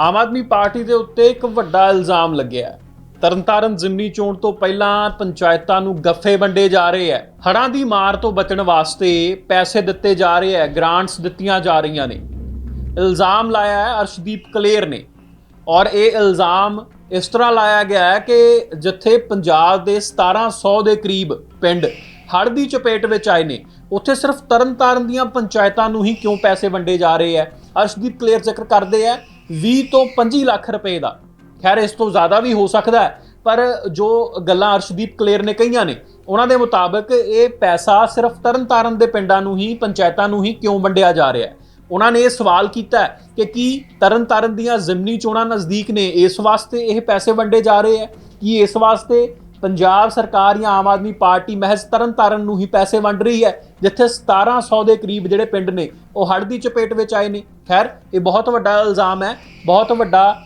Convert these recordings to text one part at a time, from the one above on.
ਆਮ Aadmi party ਦੇ ਉੱਤੇ ਇੱਕ ਵੱਡਾ ਇਲਜ਼ਾਮ ਲੱਗਿਆ ਤਰਨਤਾਰਨ ਜ਼ਿਮਨੀ ਚੋਣ ਤੋਂ ਪਹਿਲਾਂ ਪੰਚਾਇਤਾਂ ਨੂੰ ਗੱਫੇ ਵੰਡੇ ਜਾ ਰਹੇ ਹੈ। ਹੜ੍ਹਾਂ ਦੀ ਮਾਰ ਤੋਂ ਬਚਣ ਵਾਸਤੇ ਪੈਸੇ ਦਿੱਤੇ ਜਾ ਰਹੇ ਹੈ ਗ੍ਰਾਂਟਸ ਦਿੱਤੀਆਂ ਜਾ ਰਹੀਆਂ ਨੇ। ਇਲਜ਼ਾਮ ਲਾਇਆ ਹੈ ਅਰਸ਼ਦੀਪ ਕਲੇਰ ਨੇ। ਔਰ ਇਹ ਇਲਜ਼ਾਮ ਇਸ ਤਰ੍ਹਾਂ ਲਾਇਆ ਗਿਆ ਹੈ ਕਿ ਜਿੱਥੇ ਪੰਜਾਬ ਦੇ 1700 ਦੇ ਕਰੀਬ ਪਿੰਡ ਹੜ੍ਹ ਦੀ ਚਪੇਟ ਵਿੱਚ ਆਏ ਨੇ, ਉੱਥੇ ਸਿਰਫ ਤਰਨਤਾਰਨ ਦੀਆਂ ਪੰਚਾਇਤਾਂ ਨੂੰ ਹੀ ਕਿਉਂ ਪੈਸੇ ਵੰਡੇ ਜਾ ਰਹੇ ਹੈ? ਅਰਸ਼ਦੀਪ ਕਲੇਰ ਜ਼ਿਕਰ ਕਰਦੇ ਹੈ 20 ਤੋਂ 25 ਲੱਖ ਰੁਪਏ ਦਾ। ਖੈਰ, ਇਸ ਤੋਂ ਜ਼ਿਆਦਾ ਵੀ ਹੋ ਸਕਦਾ ਹੈ, ਪਰ ਜੋ ਗੱਲਾਂ ਅਰਸ਼ਦੀਪ ਕਲੇਰ ਨੇ ਕਹੀਆਂ ਨੇ, ਉਹਨਾਂ ਦੇ ਮੁਤਾਬਕ ਇਹ ਪੈਸਾ ਸਿਰਫ ਤਰਨਤਾਰਨ ਦੇ ਪਿੰਡਾਂ ਨੂੰ ਹੀ, ਪੰਚਾਇਤਾਂ ਨੂੰ ਹੀ ਕਿਉਂ ਵੰਡਿਆ ਜਾ ਰਿਹਾ ਹੈ? ਉਹਨਾਂ ਨੇ ਇਹ ਸਵਾਲ ਕੀਤਾ ਕਿ ਕੀ ਤਰਨਤਾਰਨ ਦੀਆਂ ਜ਼ਿਮਨੀ ਚੋਣਾਂ ਨਜ਼ਦੀਕ ਨੇ, ਇਸ ਵਾਸਤੇ ਇਹ ਪੈਸੇ ਵੰਡੇ ਜਾ ਰਹੇ ਹੈ? ਕਿ ਇਸ ਵਾਸਤੇ ਪੰਜਾਬ ਸਰਕਾਰ ਜਾਂ ਆਮ ਆਦਮੀ ਪਾਰਟੀ ਮਹਿਜ਼ ਤਰਨਤਾਰਨ ਨੂੰ ਹੀ ਪੈਸੇ ਵੰਡ ਰਹੀ ਹੈ, ਜਿੱਥੇ 1700 ਦੇ ਕਰੀਬ ਜਿਹੜੇ ਪਿੰਡ ਨੇ, ਉਹ ਹੜ੍ਹ ਦੀ ਚਪੇਟ ਵਿੱਚ ਆਏ ਨੇ। ਖੈਰ, ਇਹ ਬਹੁਤ ਵੱਡਾ ਇਲਜ਼ਾਮ ਹੈ, ਬਹੁਤ ਵੱਡਾ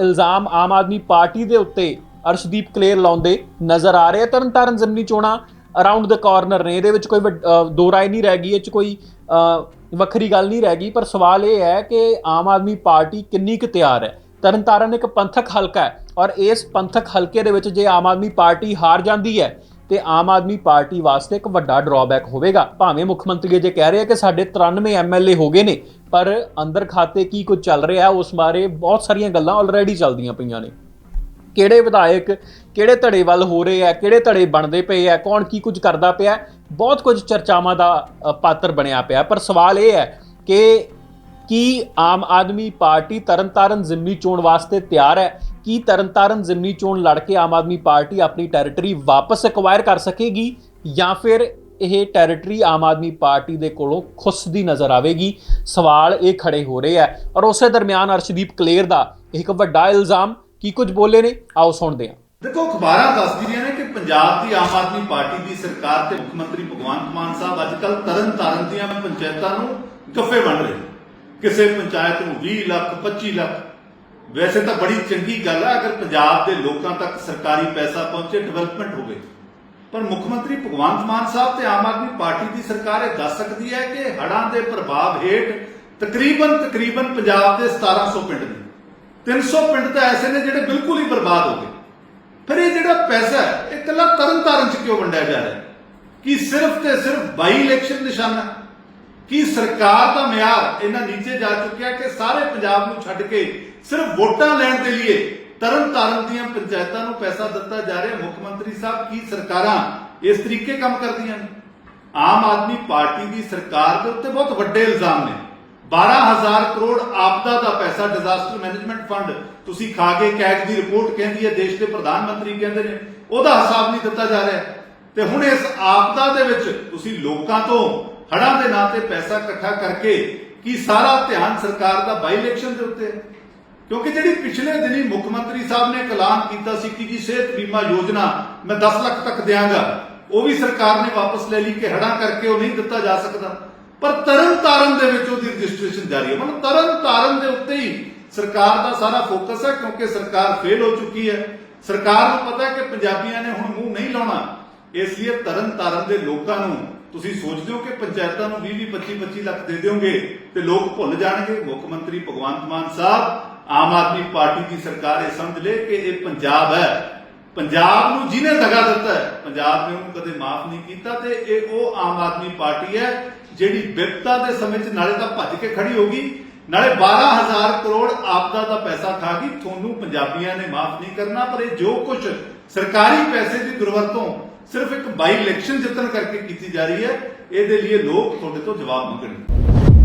ਇਲਜ਼ਾਮ ਆਮ ਆਦਮੀ ਪਾਰਟੀ ਦੇ ਉੱਤੇ ਅਰਸ਼ਦੀਪ ਕਲੇਰ ਲਾਉਂਦੇ ਨਜ਼ਰ ਆ ਰਹੇ ਆ। ਤਰਨਤਾਰਨ ਜ਼ਿਮਨੀ ਚੋਣਾਂ ਅਰਾਊਂਡ ਦ ਕਾਰਨਰ ਨੇ, ਇਹਦੇ ਵਿੱਚ ਕੋਈ ਵੱਡ- ਦੋ ਰਾਏ ਨਹੀਂ ਰਹਿ ਗਈ, ਇਹ ਚ ਕੋਈ ਵੱਖਰੀ ਗੱਲ ਨਹੀਂ ਰਹਿ ਗਈ, ਪਰ ਸਵਾਲ ਇਹ ਹੈ ਕਿ ਆਮ ਆਦਮੀ ਪਾਰਟੀ ਕਿੰਨੀ ਕੁ ਤਿਆਰ ਹੈ? ਤਰਨਤਾਰਨ ਇੱਕ ਪੰਥਕ ਹਲਕਾ ਹੈ ਔਰ ਇਸ ਪੰਥਕ ਹਲਕੇ ਦੇ ਵਿੱਚ ਜੇ ਆਮ ਆਦਮੀ ਪਾਰਟੀ ਹਾਰ ਜਾਂਦੀ ਹੈ, ਤੇ ਆਮ ਆਦਮੀ ਪਾਰਟੀ ਵਾਸਤੇ ਇੱਕ ਵੱਡਾ ਡਰਾਬੈਕ ਹੋਵੇਗਾ। ਭਾਵੇਂ ਮੁੱਖ ਮੰਤਰੀ ਜੇ ਕਹਿ ਰਹੇ ਆ ਕਿ ਸਾਡੇ 93 ਐਮਐਲਏ ਹੋ ਗਏ ਨੇ, ਪਰ ਅੰਦਰ ਖਾਤੇ ਕੀ ਕੁਝ ਚੱਲ ਰਿਹਾ, ਉਸ ਬਾਰੇ ਬਹੁਤ ਸਾਰੀਆਂ ਗੱਲਾਂ ਆਲਰੇਡੀ ਚੱਲਦੀਆਂ ਪਈਆਂ ਨੇ। ਕਿਹੜੇ ਵਿਧਾਇਕ, ਕਿਹੜੇ ਧੜੇ ਵੱਲ ਹੋ ਰਹੇ ਆ, ਕਿਹੜੇ ਧੜੇ ਬਣਦੇ ਪਏ ਆ, ਕੌਣ ਕੀ ਕੁਝ ਕਰਦਾ ਪਿਆ, ਬਹੁਤ ਕੁਝ ਚਰਚਾਵਾਂ ਦਾ ਪਾਤਰ ਬਣਿਆ ਪਿਆ। ਪਰ ਸਵਾਲ ਇਹ ਹੈ ਕਿ ਕੀ ਆਮ ਆਦਮੀ ਪਾਰਟੀ ਤਰਨਤਾਰਨ ਜ਼ਿਮਨੀ ਚੋਣ ਵਾਸਤੇ ਤਿਆਰ ਹੈ? ਕੀ ਤਰਨਤਾਰਨ ਜ਼ਿਮਨੀ ਚੋਣ ਲੜ ਕੇ ਆਮ ਆਦਮੀ ਪਾਰਟੀ ਆਪਣੀ ਟੈਰੀਟਰੀ ਵਾਪਸ ਐਕਵਾਇਰ ਕਰ ਸਕੇਗੀ? ਜਾਂ ਫਿਰ ਇਹ ਟੈਰੀਟਰੀ ਆਮ ਆਦਮੀ ਪਾਰਟੀ ਦੇ ਕੋਲੋਂ ਖੁੱਸਦੀ ਨਜ਼ਰ ਆਵੇਗੀ? ਸਵਾਲ ਇਹ ਖੜੇ ਹੋ ਰਹੇ ਆ ਔਰ ਉਸੇ ਦਰਮਿਆਨ ਅਰਸ਼ਦੀਪ ਕਲੇਰ ਦਾ ਇੱਕ ਵੱਡਾ ਇਲਜ਼ਾਮ ਕੀ ਕੁਝ ਬੋਲੇ ਨੇ? ਆਓ ਸੁਣਦੇ ਹਾਂ। ਦੇਖੋ, ਅਖਬਾਰਾਂ ਦੱਸਦੀਆਂ ਨੇ ਕਿ ਪੰਜਾਬ ਦੀ ਆਮ ਆਦਮੀ ਪਾਰਟੀ ਦੀ ਸਰਕਾਰ ਤੇ ਮੁੱਖ ਮੰਤਰੀ ਭਗਵੰਤ ਮਾਨ ਸਾਹਿਬ ਅੱਜ ਕੱਲ ਤਰਨਤਾਰਨ ਦੀਆਂ ਪੰਚਾਇਤਾਂ ਨੂੰ ਗੱਫੇ ਵੰਡ ਰਹੇ ਕਿਸੇ ਪੰਚਾਇਤ ਨੂੰ 20 ਲੱਖ 25 ਲੱਖ। ਵੈਸੇ ਤਾਂ ਬੜੀ ਚੰਗੀ ਗੱਲ ਹੈ ਅਗਰ ਪੰਜਾਬ ਦੇ ਲੋਕਾਂ ਤੱਕ ਸਰਕਾਰੀ ਪੈਸਾ ਪਹੁੰਚੇ ਡਿਵੈਲਪਮੈਂਟ ਹੋਵੇ। ਪਰ ਮੁੱਖ ਮੰਤਰੀ ਭਗਵੰਤ ਮਾਨ ਸਾਹਿਬ ਤੇ ਆਮ ਆਦਮੀ ਪਾਰਟੀ ਦੀ ਸਰਕਾਰ ਇਹ ਦੱਸ ਸਕਦੀ ਹੈ ਕਿ ਹੜਾਂ ਦੇ ਪ੍ਰਭਾਵ ਹੇਠ ਤਕਰੀਬਨ ਤਕਰੀਬਨ ਪੰਜਾਬ ਦੇ 1700 ਪਿੰਡ ਨੇ। 300 ਪਿੰਡ ਤਾਂ ਐਸੇ ਨੇ ਜਿਹੜੇ ਬਿਲਕੁਲ ਹੀ ਬਰਬਾਦ ਹੋ ਗਏ। ਫਿਰ ਇਹ ਜਿਹੜਾ ਪੈਸਾ ਹੈ, ਇਹ ਇਕੱਲਾ ਤਰਨ ਤਾਰਨ ਚ ਕਿਉਂ ਵੰਡਿਆ ਜਾ ਰਿਹਾ ਕਿ ਸਿਰਫ ਤੇ ਸਿਰਫ ਬਾਈ ਇਲੈਕਸ਼ਨ ਨਿਸ਼ਾਨਾ? ਕੀ ਸਰਕਾਰ ਦਾ ਮਿਆਰ ਇਹਨਾਂ ਨੀਚੇ ਜਾ ਚੁੱਕਿਆ ਕਿ ਸਾਰੇ ਪੰਜਾਬ ਨੂੰ ਛੱਡ ਕੇ ਸਿਰਫ ਵੋਟਾਂ ਲੈਣ ਦੇ ਲਈ ਤਰਨ ਤਾਰਨ ਦੀਆਂ ਪੰਚਾਇਤਾਂ ਨੂੰ ਪੈਸਾ ਦਿੱਤਾ ਜਾ ਰਿਹਾ। ਮੁੱਖ ਮੰਤਰੀ ਸਾਹਿਬ, ਕੀ ਸਰਕਾਰਾਂ ਇਸ ਤਰੀਕੇ ਕੰਮ ਕਰਦੀਆਂ ਨੇ? ਆਮ ਆਦਮੀ ਪਾਰਟੀ ਦੀ ਸਰਕਾਰ ਦੇ ਉੱਤੇ ਬਹੁਤ ਵੱਡੇ ਇਲਜ਼ਾਮ ਨੇ। 12000 ਕਰੋੜ ਆਪਦਾ ਦਾ ਪੈਸਾ ਡਿਜ਼ਾਸਟਰ ਮੈਨੇਜਮੈਂਟ ਫੰਡ ਤੁਸੀਂ ਖਾ ਕੇ ਕੈਗ ਦੀ ਰਿਪੋਰਟ ਕਹਿੰਦੀ ਹੈ, ਦੇਸ਼ ਦੇ ਪ੍ਰਧਾਨ ਮੰਤਰੀ ਕਹਿੰਦੇ ਨੇ, ਉਹਦਾ ਹਿਸਾਬ ਨਹੀਂ ਦਿੱਤਾ ਜਾ ਰਿਹਾ। ਤੇ ਹੁਣ ਇਸ ਆਪਦਾ ਦੇ ਵਿੱਚ ਤੁਸੀਂ ਲੋਕਾਂ ਤੋਂ ਹੜਾਂ ਦੇ ਨਾਂ ਤੇ ਪੈਸਾ ਇਕੱਠਾ ਕਰਕੇ ਕੀ ਸਾਰਾ ਧਿਆਨ ਸਰਕਾਰ ਦਾ ਬਾਈ ਇਲੈਕਸ਼ਨ ਦੇ ਉੱਤੇ? ਹੈ ਕਿਉਂਕਿ ਜਿਹੜੀ ਪਿਛਲੇ ਦਿਨੀ ਮੁੱਖ ਮੰਤਰੀ ਸਾਹਿਬ ਨੇ ਐਲਾਨ ਕੀਤਾ ਸੀ ਕਿ ਜੀ ਸਿਹਤ ਬੀਮਾ ਯੋਜਨਾ ਮੈਂ 10 ਲੱਖ ਤੱਕ ਦਿਆਂਗਾ, ਉਹ ਵੀ ਸਰਕਾਰ ਨੇ ਵਾਪਸ ਲੈ ਲਈ ਕਿ ਹੜਾਂ ਕਰਕੇ ਉਹ ਨਹੀਂ ਦਿੱਤਾ ਜਾ ਸਕਦਾ। ਪਰ ਤਰਨ ਤਾਰਨ ਦੇ ਵਿੱਚ ਉਹਦੀ ਰਜਿਸਟ੍ਰੇਸ਼ਨ ਜਾਰੀ ਹੈ। ਮਤਲਬ ਤਰਨ ਤਾਰਨ ਦੇ ਉੱਤੇ ਹੀ ਸਰਕਾਰ ਦਾ ਸਾਰਾ ਫੋਕਸ ਹੈ ਕਿਉਂਕਿ ਸਰਕਾਰ ਫੇਲ ਹੋ ਚੁੱਕੀ ਹੈ। ਸਰਕਾਰ ਨੂੰ ਪਤਾ ਹੈ ਕਿ ਪੰਜਾਬੀਆਂ ਨੇ ਹੁਣ ਮੂੰਹ ਨਹੀਂ ਲਾਉਣਾ। ਇਸ ਲਈ ਤਰਨ ਤਾਰਨ ਦੇ ਲੋਕਾਂ ਨੂੰ ਤੁਸੀਂ ਸੋਚਦੇ ਹੋ ਕਿ ਪੰਚਾਇਤਾਂ ਨੂੰ 20 20 25 25 ਲੱਖ ਦੇ ਦਿਓਗੇ ਤੇ ਲੋਕ ਭੁੱਲ ਜਾਣਗੇ? ਮੁੱਖ ਮੰਤਰੀ ਭਗਵੰਤ ਮਾਨ ਸਾਹਿਬ, ਆਮ ਆਦਮੀ ਪਾਰਟੀ ਦੀ ਸਰਕਾਰ ਇਹ ਸਮਝ ਲੇ ਕਿ ਇਹ ਪੰਜਾਬ ਹੈ। ਪੰਜਾਬ ਨੂੰ ਜਿਹਨੇ ਦਗਾ ਦਿੱਤਾ ਹੈ, ਪੰਜਾਬ ਨੇ ਉਹਨੂੰ ਕਦੇ ਮਾਫ ਨਹੀਂ ਕੀਤਾ ਤੇ ਇਹ ਉਹ ਆਮ ਆਦਮੀ ਪਾਰਟੀ ਹੈ ਜਿਹੜੀ ਵਿਪਤਾ ਦੇ ਸਮੇਂ 'ਚ ਨਾਲੇ ਤਾਂ ਭੱਜ ਕੇ ਖੜੀ ਹੋਗੀ ਨਾਲੇ 12000 ਕਰੋੜ ਆਪਦਾ ਦਾ ਪੈਸਾ ਖਾ ਗਈ, ਤੁਹਾਨੂੰ ਪੰਜਾਬੀਆਂ ਨੇ ਮਾਫ ਨਹੀਂ ਕਰਨਾ, ਪਰ ਇਹ ਜੋ ਕੁਝ ਸਰਕਾਰੀ ਪੈਸੇ ਦੀ ਦੁਰਵਰਤੋਂ ਸਿਰਫ ਇੱਕ ਬਾਈ ਇਲੈਕਸ਼ਨ ਜਿੱਤਣ ਕਰਕੇ ਕੀਤੀ ਜਾ ਰਹੀ ਹੈ, ਇਹਦੇ ਲਈ ਲੋਕ ਤੁਹਾਡੇ ਤੋਂ ਜਵਾਬ ਮੰਗਣਗੇ।